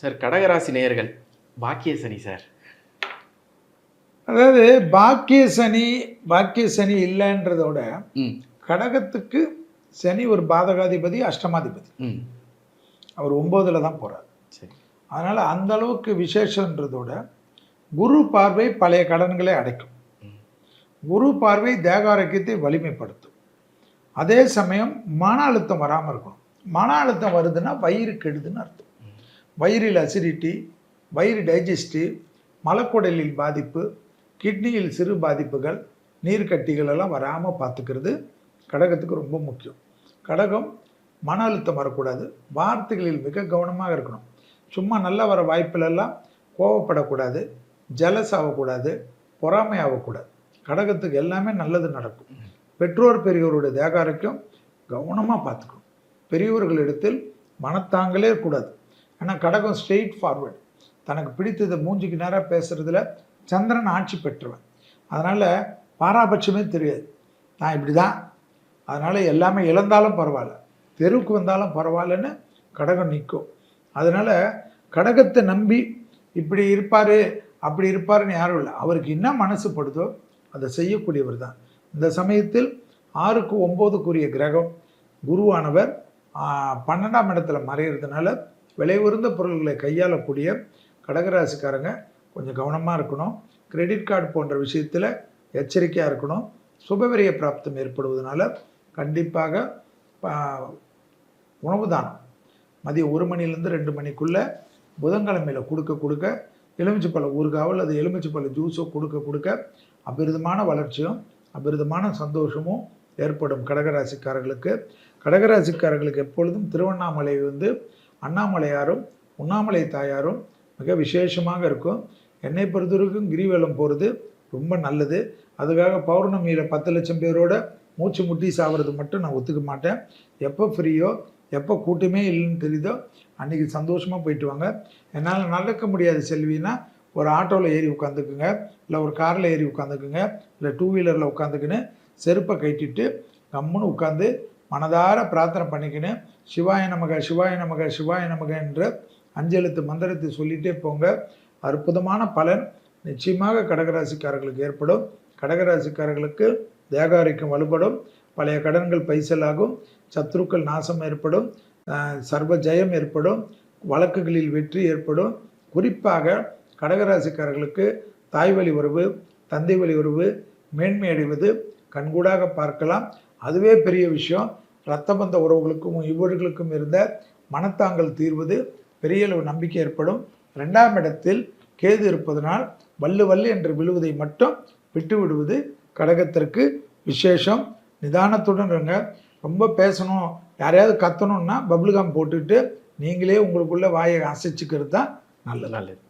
Sir கடகராசி நேயர்கள் பாக்கிய சனி சார். அதாவது பாக்கிய சனி பாக்கிய சனி இல்லைன்றதோட கடகத்துக்கு சனி ஒரு பாதகாதிபதி அஷ்டமாதிபதி. அவர் ஒம்போதுல தான் போறார். சரி. அதனால அந்த அளவுக்கு விசேஷன்றதோட குரு பார்வை பழைய கடன்களை அடைக்கும். குரு பார்வை தேக ஆரோக்கியத்தை வலிமைப்படுத்தும். அதே சமயம் மன அழுத்தம் வராமல் இருக்கணும். மன அழுத்தம் வருதுன்னா வயிறு கெடுதுன்னு அர்த்தம். வயிறில் அசிடிட்டி வயிறு டைஜஸ்டிவ் மலக்குடலில் பாதிப்பு கிட்னியில் சிறு பாதிப்புகள் நீர்க்கட்டிகள் எல்லாம் வராமல் பார்த்துக்கிறது கடகத்துக்கு ரொம்ப முக்கியம். கடகம் மன அழுத்தம் வரக்கூடாது. வார்த்தைகளில் மிக கவனமாக இருக்கணும். சும்மா நல்லா வர வாய்ப்பிலெல்லாம் கோவப்படக்கூடாது. ஜலஸ் ஆகக்கூடாது. பொறாமை ஆகக்கூடாது. கடகத்துக்கு எல்லாமே நல்லது நடக்கும். பெற்றோர் பெரியோருடைய தேக கவனமாக பார்த்துக்கணும். பெரியவர்களிடத்தில் மனத்தாங்களே கூடாது ஆனால் கடகம் ஸ்ட்ரெயிட் ஃபார்வர்டு தனக்கு பிடித்ததை மூஞ்சிக்கு நேராக பேசுகிறதுல சந்திரன் ஆட்சி பெற்றவன். அதனால் பாராபட்சமே தெரியாது. நான் இப்படி தான் அதனால் எல்லாமே இழந்தாலும் பரவாயில்ல. தெருவுக்கு வந்தாலும் பரவாயில்லன்னு கடகம் நிற்கும். அதனால் கடகத்தை நம்பி இப்படி இருப்பார் அப்படி இருப்பாருன்னு யாரும் இல்லை. அவருக்கு என்ன மனசுப்படுதோ அதை செய்யக்கூடியவர் தான். இந்த சமயத்தில் ஆறுக்கு ஒம்போதுக்குரிய கிரகம் குருவானவர் பன்னெண்டாம் இடத்துல மறையிறதுனால விலை உயர்ந்த பொருள்களை கையாளக்கூடிய கடகராசிக்காரங்க கொஞ்சம் கவனமாக இருக்கணும். கிரெடிட் கார்டு போன்ற விஷயத்தில் எச்சரிக்கையாக இருக்கணும். சுபவிரிய பிராப்தம் ஏற்படுவதனால கண்டிப்பாக உணவு தானம். மதியம் ஒரு மணிலேருந்து ரெண்டு மணிக்குள்ளே புதன்கிழமையில் கொடுக்க கொடுக்க எலுமிச்சைப்பழ ஊறுகாவோ அல்லது எலுமிச்சைப்பழ ஜூஸோ கொடுக்க கொடுக்க அபிரிதமான வளர்ச்சியும் அபிரிதமான சந்தோஷமும் ஏற்படும் கடகராசிக்காரர்களுக்கு. கடகராசிக்காரர்களுக்கு எப்பொழுதும் திருவண்ணாமலை வந்து அண்ணாமலையாரும் உண்ணாமலை தாயாரும் மிக விசேஷமாக இருக்கும். என்னை பொறுத்தவரைக்கும் கிரிவலம் போகிறது ரொம்ப நல்லது. அதுக்காக பௌர்ணமியில் பத்து லட்சம் பேரோட மூச்சு முட்டி சாவறது மட்டும் நான் ஒத்துக்க மாட்டேன். எப்போ ஃப்ரீயோ எப்போ கூட்டமே இல்லைன்னு தெரியுதோ அன்றைக்கி சந்தோஷமாக போயிட்டு வாங்க. என்னால் நடக்க முடியாது செல்வினா ஒரு ஆட்டோவில் ஏறி உட்காந்துக்குங்க இல்லை ஒரு காரில் ஏறி உட்காந்துக்குங்க இல்லை டூ வீலரில் உட்காந்துக்குன்னு செருப்பை கட்டிட்டு கம்முன்னு உட்காந்து மனதார பிரார்த்தனை பண்ணிக்கின்னு சிவாய நமக சிவாய நமக சிவாய நமக என்ற அஞ்செழுத்து மந்திரத்தை சொல்லிகிட்டே போங்க. அற்புதமான பலன் நிச்சயமாக கடகராசிக்காரர்களுக்கு ஏற்படும். கடகராசிக்காரர்களுக்கு தேகாரிக்கம் வலுப்படும். பழைய கடன்கள் பைசலாகும். சத்ருக்கள் நாசம் ஏற்படும். சர்வ ஜெயம் ஏற்படும். வழக்குகளில் வெற்றி ஏற்படும். குறிப்பாக கடகராசிக்காரர்களுக்கு தாய் வழி உறவு தந்தை வழி உறவு மேன்மை அடைவது கண்கூடாக பார்க்கலாம். அதுவே பெரிய விஷயம். இரத்த பந்த உறவுகளுக்கும் இவர்களுக்கும் இருந்த மனத்தாங்கல் தீர்வது பெரிய அளவு நம்பிக்கை ஏற்படும். ரெண்டாம் இடத்தில் கேது இருப்பதனால் வல்லு வல்லு என்று விழுவதை மட்டும் விட்டு விடுவது கடகத்திற்கு விசேஷம். நிதானத்துடன் இருங்க. ரொம்ப பேசணும். யாரையாவது கத்தணும்னா பப்ளிகாம் போட்டுட்டு நீங்களே உங்களுக்குள்ள வாயை அசைச்சிக்கிறது தான் நல்லது. நல்லது.